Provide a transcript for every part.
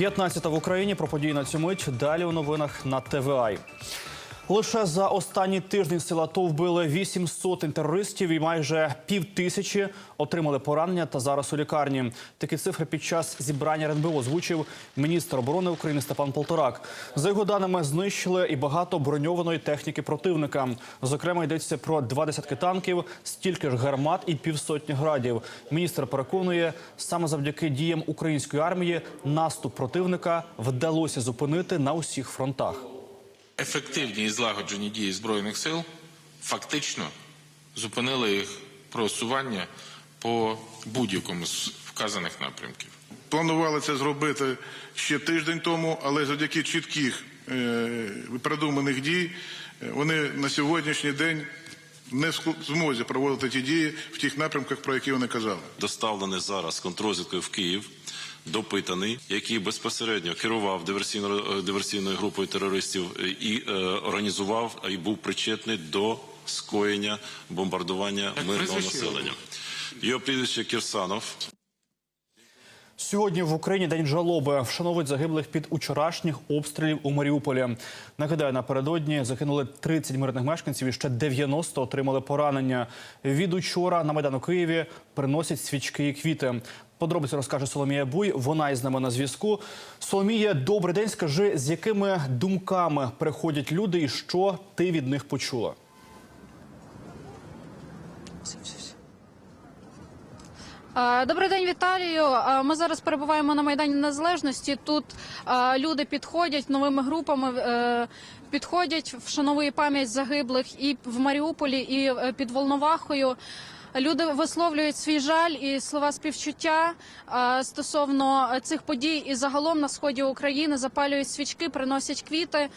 15 в Україні про події на цю мить. Далі у новинах на ТВА. Лише за останній тиждень сила АТО вбили 8 сотень терористів і майже пів тисячі отримали поранення та зараз у лікарні. Такі цифри під час зібрання РНБО озвучив міністр оборони України Степан Полторак. За його даними, знищили і багато броньованої техніки противника. Зокрема, йдеться про два десятки танків, стільки ж гармат і півсотні градів. Міністр переконує, саме завдяки діям української армії наступ противника вдалося зупинити на усіх фронтах. Ефективні і злагоджені дії збройних сил фактично зупинили їх просування по будь-якому з вказаних напрямків. Планували це зробити ще тиждень тому, але завдяки чітких е, продуманих дій е, вони на сьогоднішній день не в змозі проводити ті дії в тих напрямках, про які вони казали. доставлений зараз контррозвідкою в Київ, допитаний, який безпосередньо керував диверсійно- диверсійною групою терористів е, і е, організував і був причетний до скоєння бомбардування мирного населення. Його прізвище Кірсанов. Сьогодні в Україні день жалоби вшановують загиблих під учорашніх обстрілів у Маріуполі. Нагадаю, напередодні загинули 30 мирних мешканців і ще 90 отримали поранення. Від учора на майдан у Києві приносять свічки і квіти. Подробиці розкаже Соломія Буй. Вона із нами на зв'язку. Соломія, добрий день. Скажи, з якими думками приходять люди, і що ти від них почула? Е, Добрий день, Віталію. Е, Ми зараз перебуваємо на майдані Незалежності. Тут е, люди підходять новими групами, підходять, вшановує пам'ять загиблих і в Маріуполі, і під Волновахою. Люди висловлюють свій жаль і слова співчуття стосовно цих подій і загалом на сході України запалюють свічки, приносять квіти.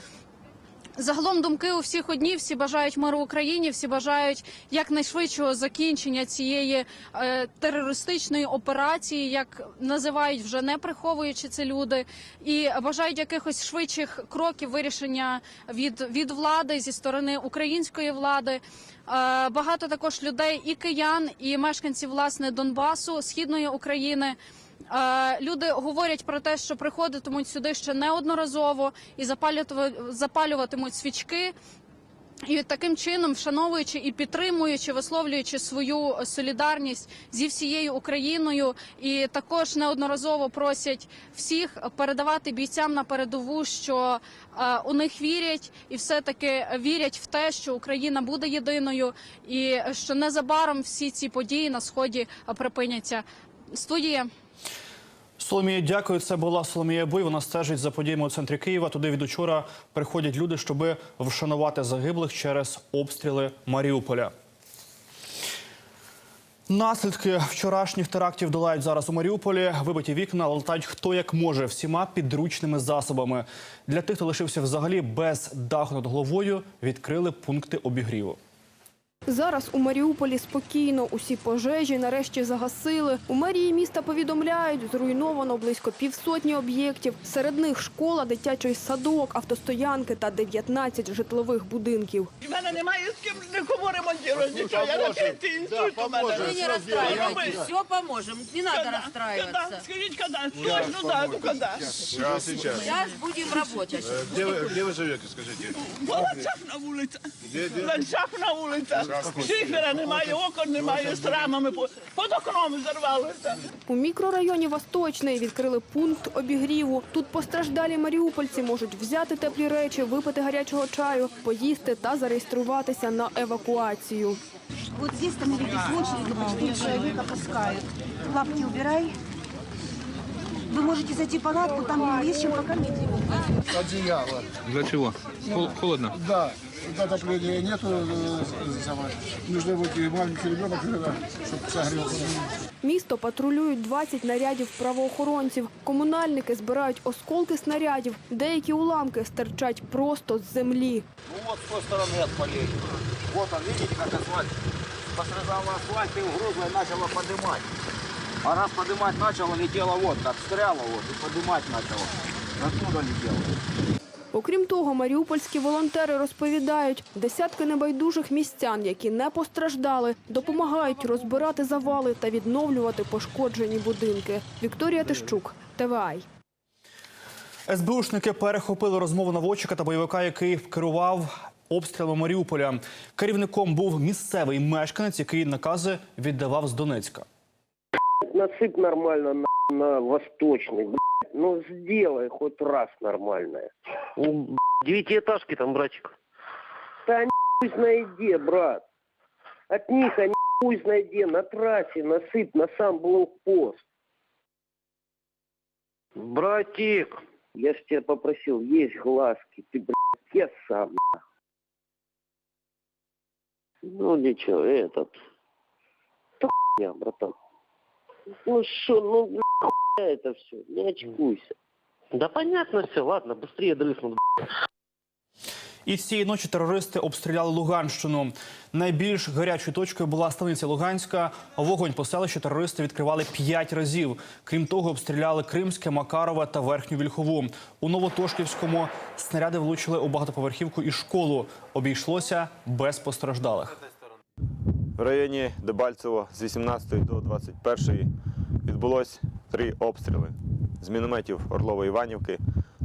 Загалом думки у всіх одні, всі бажають миру Україні, всі бажають якнайшвидшого закінчення цієї е, терористичної операції, як називають вже не приховуючи це люди, і бажають якихось швидших кроків вирішення від, від влади зі сторони української влади. Е, багато також людей, і киян, і мешканців власне Донбасу, східної України. Люди говорять про те, що приходитимуть сюди ще неодноразово і запалюватимуть- свічки. І таким чином, вшановуючи і підтримуючи, висловлюючи свою солідарність зі всією Україною, і також неодноразово просять всіх передавати бійцям на передову, що е, у них вірять, і все таки вірять в те, що Україна буде єдиною, і що незабаром всі ці події на сході припиняться. Студія. Соломія, дякую. Це була Соломія Буй. Вона стежить за подіями у центрі Києва. Туди від учора приходять люди, щоб вшанувати загиблих через обстріли Маріуполя. Наслідки вчорашніх терактів долають зараз у Маріуполі. Вибиті вікна летають хто як може всіма підручними засобами. Для тих, хто лишився взагалі без даху над головою, відкрили пункти обігріву. Зараз у Маріуполі спокійно. Усі пожежі нарешті загасили. У мерії міста повідомляють, зруйновано близько півсотні об'єктів. Серед них школа, дитячий садок, автостоянки та 19 житлових будинків. У мене немає з ким нікому ремонтувати нічого. Я на пенсії інсульт у мене. Вы не расстраивайтесь, все поможем, не надо расстраиваться. Скажіть, коли? Скажіть, ну да, ну коли? Сейчас, сейчас. Сейчас будем работать. Где вы, где вы живете, скажите? В Ланцах на вулицях. Ланцах на вулицях. Шифера немає, окон немає, з рамами під окном зарвалося. У мікрорайоні Восточний відкрили пункт обігріву. Тут постраждалі маріупольці можуть взяти теплі речі, випити гарячого чаю, поїсти та зареєструватися на евакуацію. Вот здесь становитесь в очередь, по четыре человека пускают. Лапки убирай. Вы можете зайти в палатку, там есть чем покормить его. Для чего? Холодно? Да, отопления нету, э, самое. нужно быть и маленький ребенок, чтобы согрел. Місто патрулюють 20 нарядів правоохоронців. Комунальники збирають осколки снарядів. Деякі уламки стирчать просто з землі. Ну вот с той стороны отпалили. Вот он, видите, как асфальт пострадал асфальт и угрозой начало поднимать. А раз поднимать начало, летело вот, так стряло вот, и поднимать начало. Оттуда летело. Окрім того, маріупольські волонтери розповідають, десятки небайдужих містян, які не постраждали, допомагають розбирати завали та відновлювати пошкоджені будинки. Вікторія Тищук, ТВАЙ. СБУшники перехопили розмову наводчика та бойовика, який керував обстрілами Маріуполя. Керівником був місцевий мешканець, який накази віддавав з Донецька. Насыпь нормально на, на восточный, блядь. Ну, сделай хоть раз нормальное. У девятиэтажки там, братик. Да нихуй найди, брат. От них они хуй найди на трассе насыпь на сам блокпост. Братик. Я ж тебя попросил, есть глазки, ты, блядь, я сам. Ну, ничего, этот. Да хуйня, братан. Ну что, ну, блядь, это все, не очкуйся. Да понятно все, ладно, быстрее дрыснут. І цієї ночі терористи обстріляли Луганщину. Найбільш гарячою точкою була станиця Луганська. Вогонь по селищу терористи відкривали п'ять разів. Крім того, обстріляли Кримське, Макарове та Верхню Вільхову. У Новотошківському снаряди влучили у багатоповерхівку і школу. Обійшлося без постраждалих. В районі Дебальцево з 18 до 21 відбулось три обстріли з мінометів Орлової Іванівки,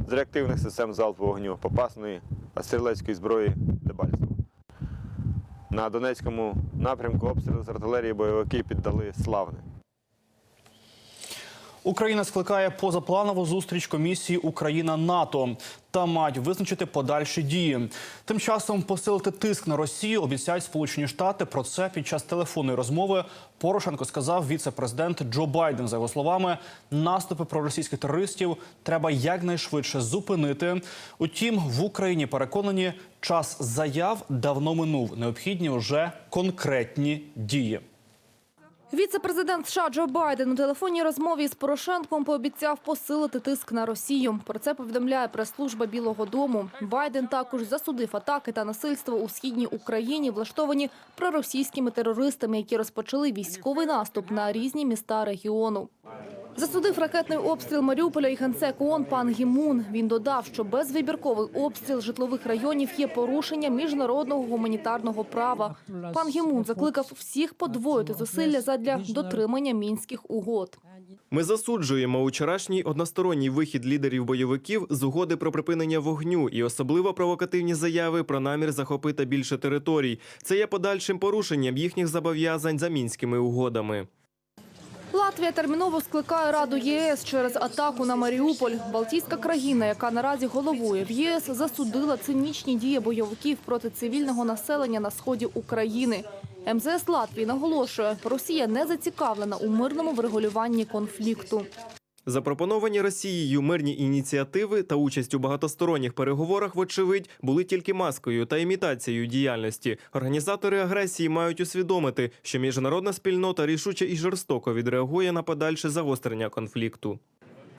з реактивних систем залпового вогню Попасної та стрілецької зброї Дебальцево. На Донецькому напрямку обстріли з артилерії бойовики піддали Славне. Україна скликає позапланову зустріч комісії Україна НАТО та мають визначити подальші дії. Тим часом посилити тиск на Росію обіцяють Сполучені Штати. Про це під час телефонної розмови Порошенко сказав віце-президент Джо Байден. За його словами, наступи проросійських терористів треба якнайшвидше зупинити. Утім, в Україні переконані, час заяв давно минув. Необхідні вже конкретні дії. Віце-президент США Джо Байден у телефонній розмові з Порошенком пообіцяв посилити тиск на Росію. Про це повідомляє прес-служба Білого Дому. Байден також засудив атаки та насильство у східній Україні, влаштовані проросійськими терористами, які розпочали військовий наступ на різні міста регіону. Засудив ракетний обстріл Маріуполя і генсек ООН пан Гімун. Він додав, що безвибірковий обстріл житлових районів є порушенням міжнародного гуманітарного права. Пан Гімун закликав всіх подвоїти зусилля задля дотримання мінських угод. Ми засуджуємо вчорашній односторонній вихід лідерів бойовиків з угоди про припинення вогню і особливо провокативні заяви про намір захопити більше територій. Це є подальшим порушенням їхніх зобов'язань за мінськими угодами. Латвія терміново скликає Раду єС через атаку на Маріуполь. Балтійська країна, яка наразі головує в ЄС, засудила цинічні дії бойовиків проти цивільного населення на сході України. МЗС Латвії наголошує, Росія не зацікавлена у мирному врегулюванні конфлікту. Запропоновані Росією мирні ініціативи та участь у багатосторонніх переговорах, вочевидь, були тільки маскою та імітацією діяльності. Організатори агресії мають усвідомити, що міжнародна спільнота рішуче і жорстоко відреагує на подальше загострення конфлікту.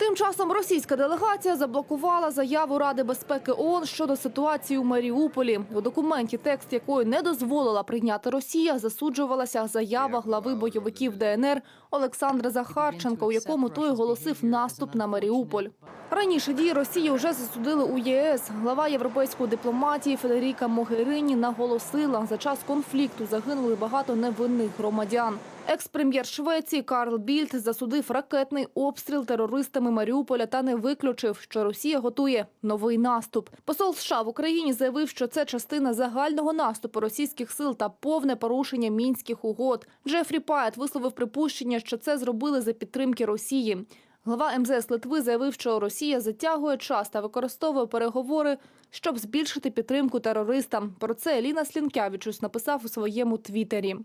Тим часом російська делегація заблокувала заяву Ради безпеки ООН щодо ситуації у Маріуполі. У документі, текст якої не дозволила прийняти Росія, засуджувалася заява глави бойовиків ДНР Олександра Захарченка, у якому той оголосив наступ на Маріуполь. Раніше дії Росії вже засудили у ЄС. Глава європейської дипломатії Федеріка Могерині наголосила, за час конфлікту загинули багато невинних громадян. Екс-прем'єр Швеції Карл Більд засудив ракетний обстріл терористами Маріуполя та не виключив, що Росія готує новий наступ. Посол США в Україні заявив, що це частина загального наступу російських сил та повне порушення мінських угод. Джефрі Паєт висловив припущення, що це зробили за підтримки Росії. Глава МЗС Литви заявив, що Росія затягує час та використовує переговори, щоб збільшити підтримку терористам. Про це Еліна Слінкявічус написав у своєму твіттері.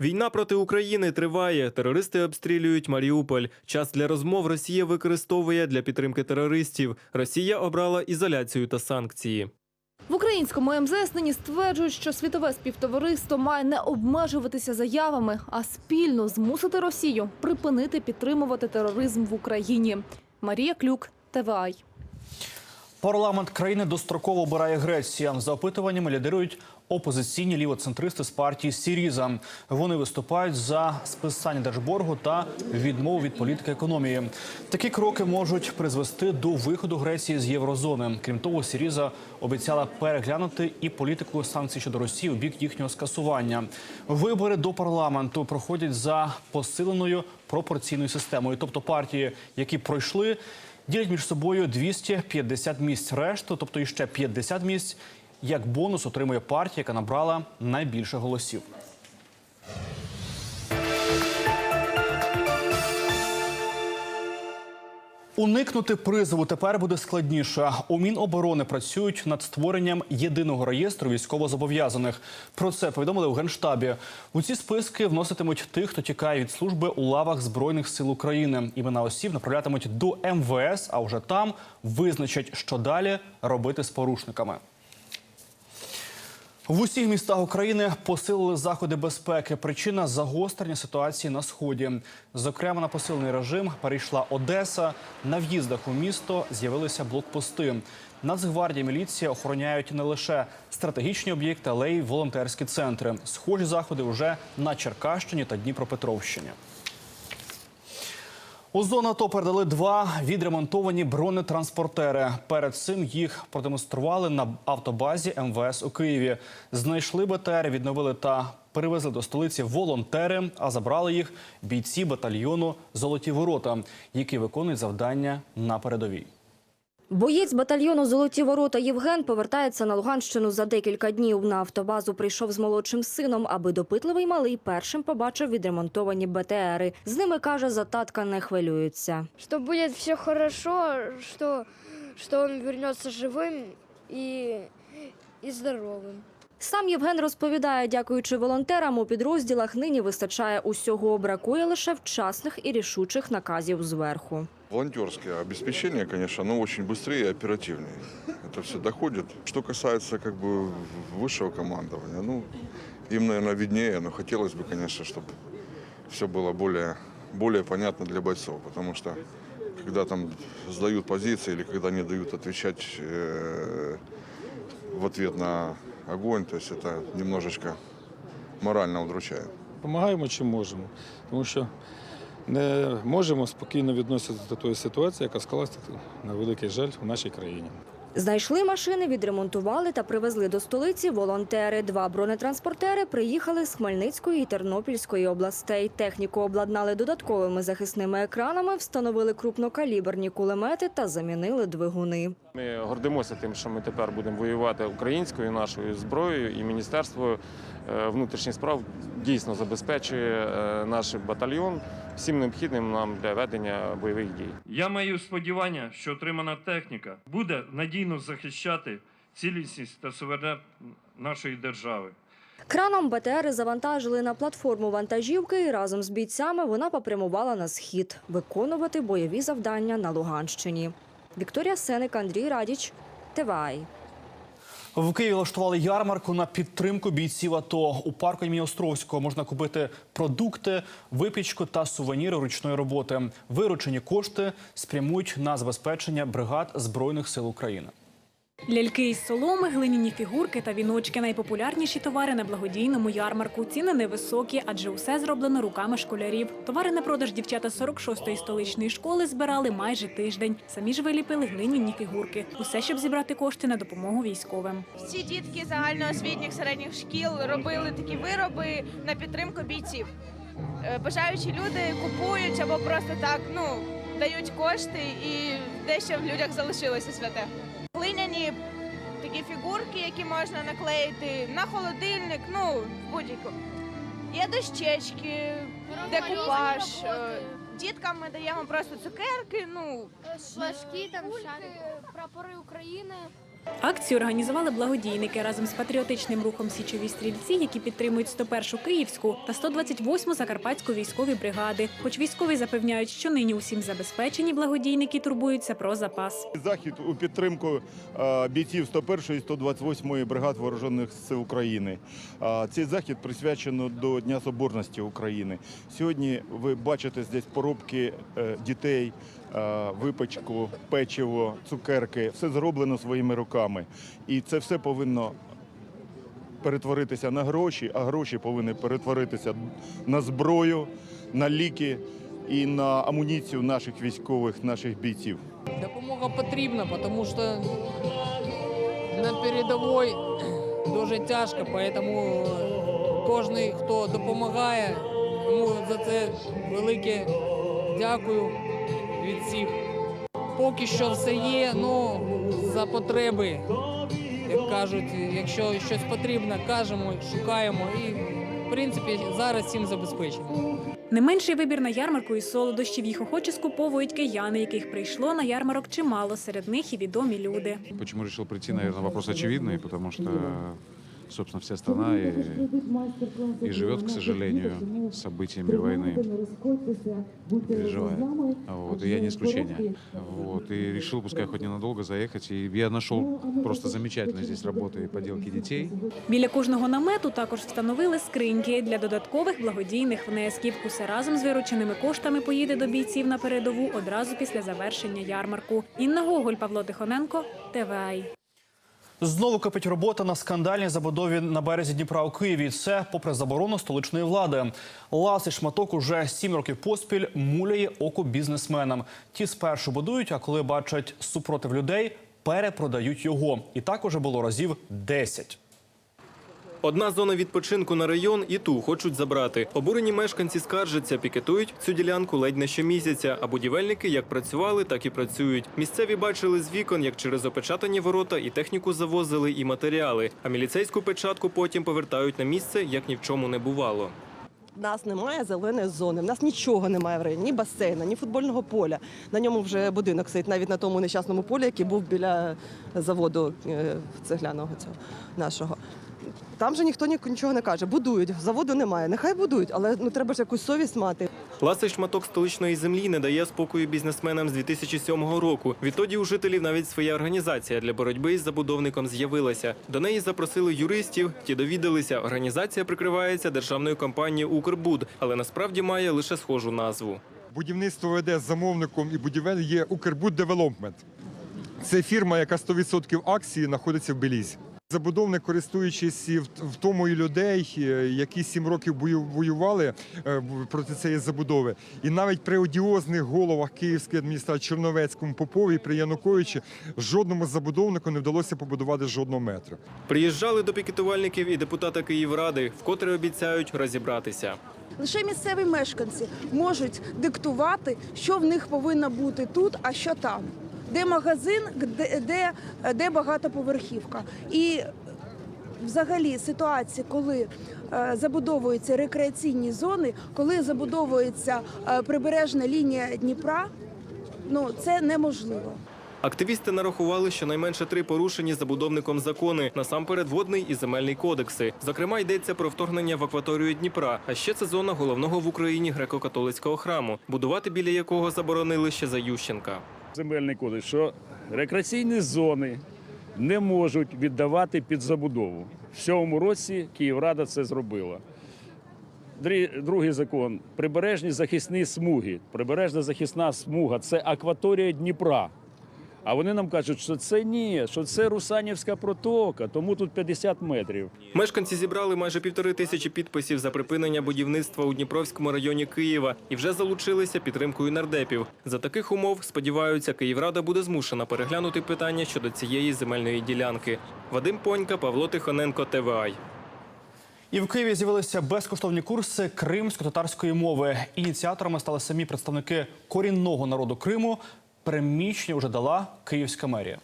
Війна проти України триває. Терористи обстрілюють Маріуполь. Час для розмов Росія використовує для підтримки терористів. Росія обрала ізоляцію та санкції. В українському МЗС нині стверджують, що світове співтовариство має не обмежуватися заявами, а спільно змусити Росію припинити підтримувати тероризм в Україні. Марія Клюк, ТВАЙ. Парламент країни достроково обирає Греція. За опитуваннями лідирують опозиційні лівоцентристи з партії Сіріза. Вони виступають за списання держборгу та відмову від політики економії. Такі кроки можуть призвести до виходу Греції з єврозони. Крім того, Сіріза обіцяла переглянути і політику санкцій щодо Росії у бік їхнього скасування. Вибори до парламенту проходять за посиленою пропорційною системою, тобто партії, які пройшли ділять між собою 250 місць. Решту, тобто іще 50 місць, як бонус отримує партія, яка набрала найбільше голосів. Уникнути призову тепер буде складніше. У Міноборони працюють над створенням єдиного реєстру військовозобов'язаних. Про це повідомили у генштабі. У ці списки вноситимуть тих, хто тікає від служби у лавах збройних сил України. Імена осіб направлятимуть до МВС, а вже там визначать, що далі робити з порушниками. В усіх містах України посилили заходи безпеки. Причина загострення ситуації на сході. Зокрема, на посилений режим перейшла Одеса. На в'їздах у місто з'явилися блокпости. Нацгвардія міліція охороняють не лише стратегічні об'єкти, але й волонтерські центри. Схожі заходи вже на Черкащині та Дніпропетровщині. У зону АТО передали два відремонтовані бронетранспортери. Перед цим їх продемонстрували на автобазі МВС у Києві. Знайшли БТР, відновили та перевезли до столиці волонтери, а забрали їх бійці батальйону Золоті ворота, які виконують завдання на передовій. Боєць батальйону Золоті ворота Євген повертається на Луганщину за декілька днів. На автобазу прийшов з молодшим сином, аби допитливий малий першим побачив відремонтовані БТРи. З ними каже, за татка не хвилюється. что будет все хорошо, что, что он вернется живым и, и здоровым. Сам Євген розповідає, дякуючи волонтерам, у підрозділах нині вистачає усього. Бракує лише вчасних і рішучих наказів зверху. Волонтерское обеспечение, конечно, оно очень быстрее и оперативнее. Это все доходит. Что касается как бы высшего командования, ну, им, наверное, виднее, но хотелось бы, конечно, чтобы все было более, более понятно для бойцов, потому что когда там сдают позиции или когда не дают отвечать э, в ответ на огонь, то есть это немножечко морально удручает. Помагаємо чим можемо, тому що не можемо спокійно відноситися до тої ситуації, яка склалася на великий жаль у нашій країні. Знайшли машини, відремонтували та привезли до столиці волонтери. Два бронетранспортери приїхали з Хмельницької і Тернопільської областей. Техніку обладнали додатковими захисними екранами, встановили крупнокаліберні кулемети та замінили двигуни. Ми гордимося тим, що ми тепер будемо воювати українською нашою зброєю, і Міністерство е, внутрішніх справ дійсно забезпечує е, наш батальйон всім необхідним нам для ведення бойових дій. Я маю сподівання, що отримана техніка буде надійно захищати цілісність та суверенітет нашої держави. Краном БТРи завантажили на платформу вантажівки і разом з бійцями вона попрямувала на схід виконувати бойові завдання на Луганщині. Вікторія Сеник, Андрій Радіч, ТВАЙ. В Києві влаштували ярмарку на підтримку бійців АТО. У парку імені Островського можна купити продукти, випічку та сувеніри ручної роботи. Виручені кошти спрямують на забезпечення бригад Збройних сил України. Ляльки із соломи, глиняні фігурки та віночки найпопулярніші товари на благодійному ярмарку. Ціни невисокі, адже усе зроблено руками школярів. Товари на продаж дівчата 46-ї столичної школи збирали майже тиждень. Самі ж виліпили глиняні фігурки. Усе, щоб зібрати кошти на допомогу військовим. Всі дітки загальноосвітніх середніх шкіл робили такі вироби на підтримку бійців. Е, Бажаючі люди купують або просто так ну дають кошти, і дещо в людях залишилося святе. Глиняні які можна наклеїти на холодильник, ну будь-яку. Є дощечки, декупаж. Е, Діткам ми даємо просто цукерки. Ну Флажки, там прапори України. Акцію організували благодійники разом з патріотичним рухом Січові стрільці, які підтримують 101-шу Київську та 128-му Закарпатську військові бригади. Хоч військові запевняють, що нині усім забезпечені, благодійники турбуються про запас. Захід у підтримку е, бійців 101-ї і 128-ї бригад вооружених сил України. А Цей захід присвячено до Дня Соборності України. Сьогодні ви бачите здесь поробки е, дітей, е, випечку, печиво, цукерки. Все зроблено своїми руками. І це все повинно перетворитися на гроші, а гроші повинні перетворитися на зброю, на ліки і на амуніцію наших військових, наших бійців. Допомога потрібна, тому що на передовій дуже тяжко, тому кожен, хто допомагає, йому за це велике дякую від всіх. поки що все є, ну за потреби. Як кажуть, якщо щось потрібно, кажемо, шукаємо і в принципі зараз цим забезпечено. Не менший вибір на ярмарку із солодощів їх охоче скуповують кияни, яких прийшло на ярмарок чимало. Серед них і відомі люди. Почему решил прийти, наверное, вопрос очевидный, потому что, собственно, вся страна и, и живет, к сожалению, событиями войны, переживает. Вот, и я не исключение. Вот, и решил, пускай хоть ненадолго заехать. И я нашел просто замечательно здесь работы и поделки детей. Біля кожного намету також встановили скриньки для додаткових благодійних внесків. Усе разом з вирученими коштами поїде до бійців на передову одразу після завершення ярмарку. Інна Гоголь, Павло Тихоненко, ТВАЙ. Знову кипить робота на скандальній забудові на березі Дніпра у Києві. Це попри заборону столичної влади. Ласий шматок уже сім років поспіль муляє око бізнесменам. Ті спершу будують, а коли бачать супротив людей, перепродають його. І так уже було разів 10. Одна зона відпочинку на район і ту хочуть забрати. Обурені мешканці скаржаться, пікетують цю ділянку ледь не щомісяця. А будівельники як працювали, так і працюють. Місцеві бачили з вікон, як через опечатані ворота і техніку завозили, і матеріали. А міліцейську печатку потім повертають на місце, як ні в чому не бувало. У нас немає зеленої зони, в нас нічого немає в районі, ні басейна, ні футбольного поля. На ньому вже будинок стоїть, навіть на тому нещасному полі, який був біля заводу е, цегляного цього нашого. Там же ніхто ні- нічого не каже. Будують, заводу немає. Нехай будують, але ну треба ж якусь совість мати. Ласий шматок столичної землі не дає спокою бізнесменам з 2007 року. Відтоді у жителів навіть своя організація для боротьби із забудовником з'явилася. До неї запросили юристів. Ті довідалися, організація прикривається державною компанією Укрбуд, але насправді має лише схожу назву. Будівництво веде з замовником і будівель є Укрбуд Девелопмент. Це фірма, яка 100% акції знаходиться в Белізі. Забудовник, користуючись і в- втомою людей, е, які сім років бою- воювали е, проти цієї забудови, і навіть при одіозних головах Київської адміністрації Черновецькому Попові при Януковичі жодному забудовнику не вдалося побудувати жодного метра. Приїжджали до пікетувальників і депутата Київради, вкотре обіцяють розібратися. Лише місцеві мешканці можуть диктувати, що в них повинно бути тут, а що там. Де магазин, де, де, де багатоповерхівка. І взагалі ситуації, коли е, забудовуються рекреаційні зони, коли забудовується е, прибережна лінія Дніпра, ну це неможливо. Активісти нарахували щонайменше три порушені забудовником закони, насамперед водний і земельний кодекси. Зокрема, йдеться про вторгнення в акваторію Дніпра. А ще це зона головного в Україні греко-католицького храму, будувати біля якого заборонили ще за Ющенка. Земельний кодекс, що рекреаційні зони не можуть віддавати під забудову. В цьому році Київрада це зробила. Другий закон прибережні захисні смуги. Прибережна захисна смуга це акваторія Дніпра. А вони нам кажуть, що це ні, що це Русанівська протока, тому тут 50 метрів. Мешканці зібрали майже півтори тисячі підписів за припинення будівництва у Дніпровському районі Києва і вже залучилися підтримкою нардепів. За таких умов сподіваються, Київрада буде змушена переглянути питання щодо цієї земельної ділянки. Вадим Понька, Павло Тихоненко, ТВАЙ. І в Києві з'явилися безкоштовні курси кримсько-татарської мови. Ініціаторами стали самі представники корінного народу Криму. Приміщення вже дала Київська мерія.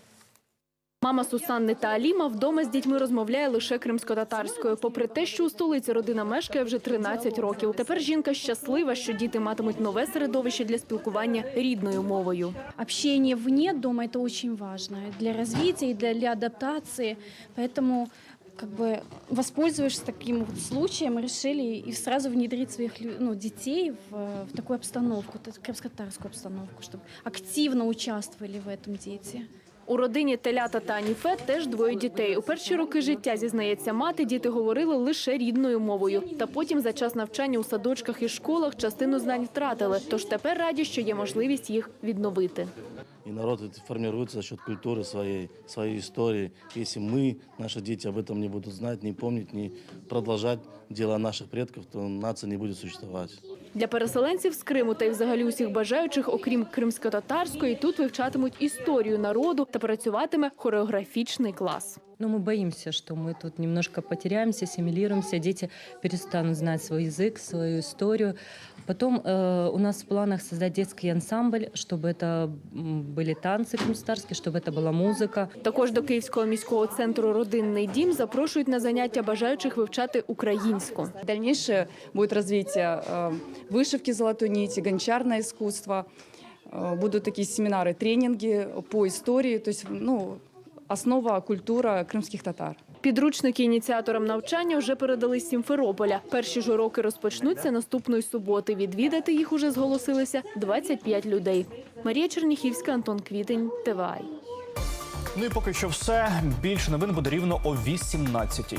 Мама Сусанни та Аліма вдома з дітьми розмовляє лише кримсько-татарською. Попри те, що у столиці родина мешкає вже 13 років. Тепер жінка щаслива, що діти матимуть нове середовище для спілкування рідною мовою. Общение вне дома – это очень важно для развития и для, для адаптации Поэтому как бы воспользовавшись таким вот случаем, решили и сразу внедрить своих лю- ну, детей в, э, в такую обстановку, т- крымско-татарскую обстановку, чтобы активно участвовали в этом дети. У родині Телята та Аніфе теж двоє дітей. У перші роки життя, зізнається мати, діти говорили лише рідною мовою. Та потім за час навчання у садочках і школах частину знань втратили. Тож тепер раді, що є можливість їх відновити. И народ это формируется за счет культуры своей, своей истории. Если мы, наши дети об этом не будут знать, не помнить, не продолжать дела наших предков, то нация не будет существовать. Для переселенців з Криму та й взагалі усіх бажаючих, окрім кримсько-татарської, тут вивчатимуть історію народу та працюватиме хореографічний клас. Но мы боимся, что мы тут немножко потеряемся, ассимилируемся, дети перестанут знать свой язык, свою историю. Потом э, у нас в планах создать детский ансамбль, чтобы это м, были танцы крымстарские, чтобы это была музыка. Також до Київського міського центру Родинний дім запрошують на заняття бажаючих вивчати українську. Дальнейшее будет развитие э, вышивки золотой нити, гончарное искусство. Э, Будут такие семинары, тренинги по истории, то есть ну, основа культура кримських татар. Підручники ініціаторам навчання вже передали з Сімферополя. Перші ж уроки розпочнуться наступної суботи. Відвідати їх уже зголосилися 25 людей. Марія Черніхівська, Антон Квітень, ТВАЙ. Ну і поки що все. Більше новин буде рівно о 18-й.